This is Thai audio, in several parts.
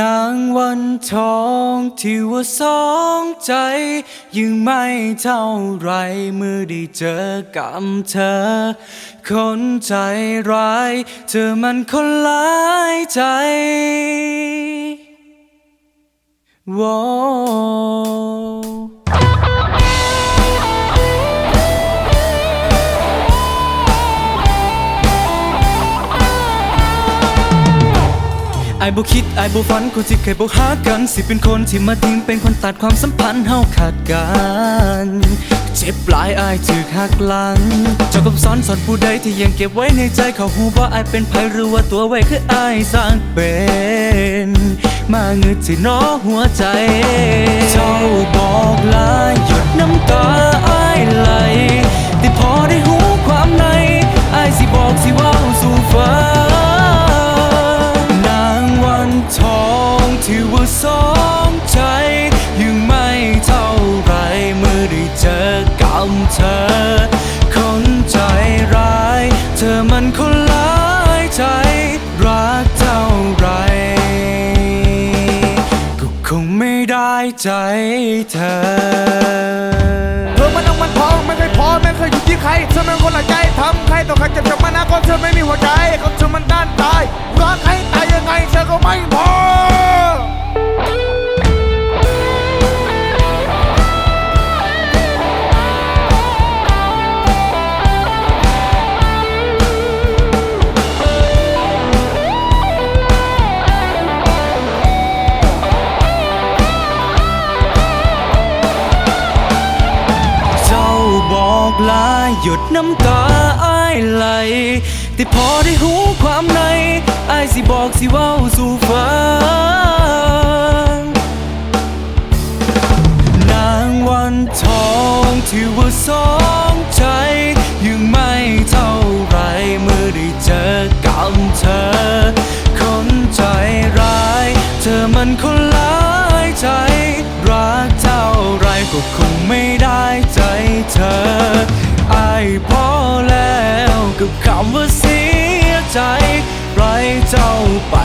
นางวันทองที่ว่าสองใจ ยังไม่เท่าไรเมื่อได้เจอกับเธอ คนใจร้าย เธอมันคนหลายใจว้าวไอ้บ่คิดไอ้บ่ฝันคนที่เคยบ่หากันสิเป็นคนที่มาทิ้งเป็นคนตัดความสัมพันธ์เฮาขาดกันเจ็บหลายไอ้ายถือหักหลังเจ้ากับสอนสอนผู้ใดที่ยังเก็บไว้ในใจเขาหูว่าไอ้ายเป็นไผหรือว่าตัวไว้คือไอ้ายสร้างเป็นมาเงืดที่น้อหัวใจ เจ้าบอกลาหยุดน้ำตาไอ้ายไหลแต่พอ ที่ว่าสองใจยังไม่เท่าไรเมื่อได้เจอกับเธอ คนใจร้าย เธอมันคนหลายใจ รักเท่าไรก็คงไม่ได้ใจเธอเธอมันต้องมันทองไม่เคยพอไม่เคยอยู่ที่ใครเธอเป็นคนละใจทำใครต่อใครเจ็บจากมานะก็เธอไม่มีหัวใจก็เธอมันด้านตายรักใครตายยังไงเธอก็ไม่พอ หยุดน้ำตาอ้ายไหล แต่พอได้หูความในอ้ายสิบอกสิเว้าสู่ฟังนางวันทองที่ว่าสองใจ ยังไม่เท่าไรเมื่อได้เจอกับเธอ คนใจร้าย เธอมันคนหลายใจ รักเท่าไรก็คงไม่ได้ใจเธอ พอแล้วกับคำว่าเสียใจ ปล่อยเจ้าไป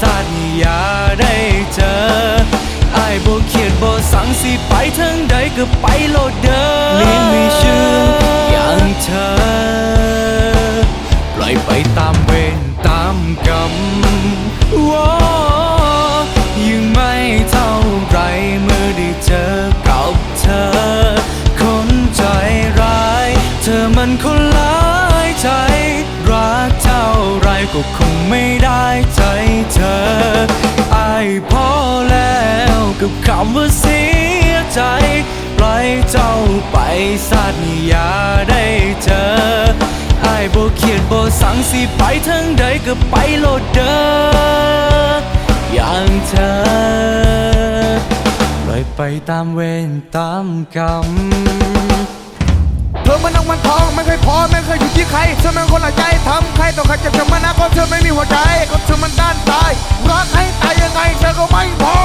สัตว์อย่าได้เจอไอ้บ่เขียนบ่สั่งสิไปทางใดก็ไปโลดเด้อเลี้ยงไม่ชื่ออย่างเธอ ปล่อยไปตามเวรตามกรรมว้า ก็คงไม่ได้ใจเธอไอ้พอแล้วกับคำว่าเสียใจปล่อยเจ้าไปสัตว์อย่าได้เจอไอ้ายบ่เขียนบ่สั่งสิไปทางใดก็ไปโลดเด้ออย่างเธอปล่อยไปตามเวรตามกรรม มันนั่งมันทองไม่เคยพอไม่เคยอยู่ที่ใครเธอมันคนละใจทำใครต่อใครจะทำมันนะก็เธอไม่มีหัวใจก็เธอมันด้านตายรักให้ตายยังไงเธอก็ไม่พอ